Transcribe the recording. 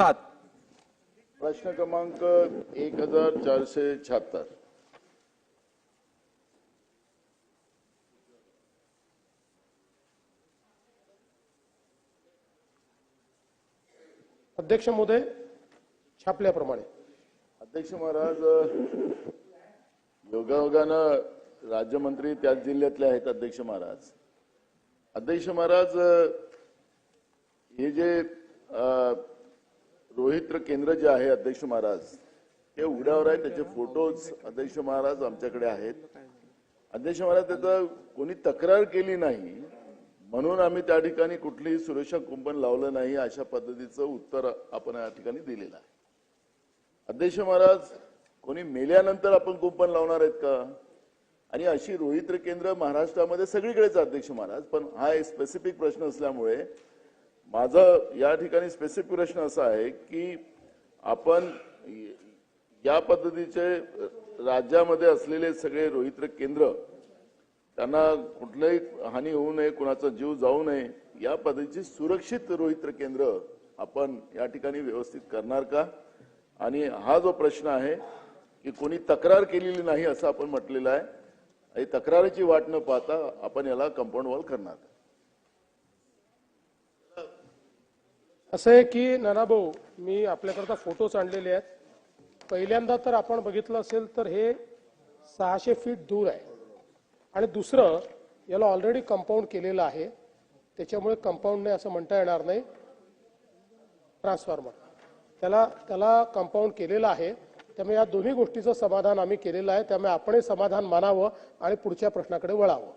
सात. प्रश्न क्रमांक एक हजार चारशे शहात्तर. अध्यक्ष महोदय छापल्याप्रमाणे. अध्यक्ष महाराज योगायोगानं राज्यमंत्री त्याच जिल्ह्यातले आहेत अध्यक्ष महाराज. अध्यक्ष महाराज हे जे रोहित्र केंद्र जे आहे अध्यक्ष महाराज हे उघड्यावर आहे त्याचे फोटोज अध्यक्ष महाराज आमच्याकडे आहेत. अध्यक्ष महाराज त्याचा कोणी तक्रार केली नाही म्हणून आम्ही त्या ठिकाणी कुठलीही सुरक्षा कुंपण लावलं नाही अशा पद्धतीचं उत्तर आपण या ठिकाणी दिलेलं आहे. अध्यक्ष महाराज कोणी मेल्यानंतर आपण कुंपण लावणार आहेत का? आणि अशी रोहित्र केंद्र महाराष्ट्रामध्ये सगळीकडेच अध्यक्ष महाराज पण हा एक स्पेसिफिक प्रश्न असल्यामुळे माझं या ठिकाणी स्पेसिफिक प्रश्न असा आहे की आपण या पद्धतीचे राज्यामध्ये असलेले सगळे रोहित्र केंद्र त्यांना कुठलंही हानी होऊ नये कुणाचा जीव जाऊ नये या पद्धतीची सुरक्षित रोहित्र केंद्र आपण या ठिकाणी व्यवस्थित करणार का? आणि हा जो प्रश्न आहे की कोणी तक्रार केलेली नाही असं आपण म्हटलेलं आहे आणि तक्रारीची वाट न पाहता आपण याला कंपाऊंड वॉल करणार. असं आहे की नानाभाऊ मी आपल्याकरता फोटोज आणलेले आहेत. पहिल्यांदा तर आपण बघितलं असेल तर हे सहाशे फीट दूर आहे. आणि दुसरं याला ऑलरेडी कंपाऊंड केलेलं आहे. त्याच्यामुळे कंपाऊंड नाही असं म्हणता येणार नाही. ट्रान्सफॉर्मर त्याला त्याला कंपाऊंड केलेलं आहे. त्यामुळे या दोन्ही गोष्टीचं समाधान आम्ही केलेलं आहे. त्यामुळे आपणही समाधान मानावं आणि पुढच्या प्रश्नाकडे वळावं.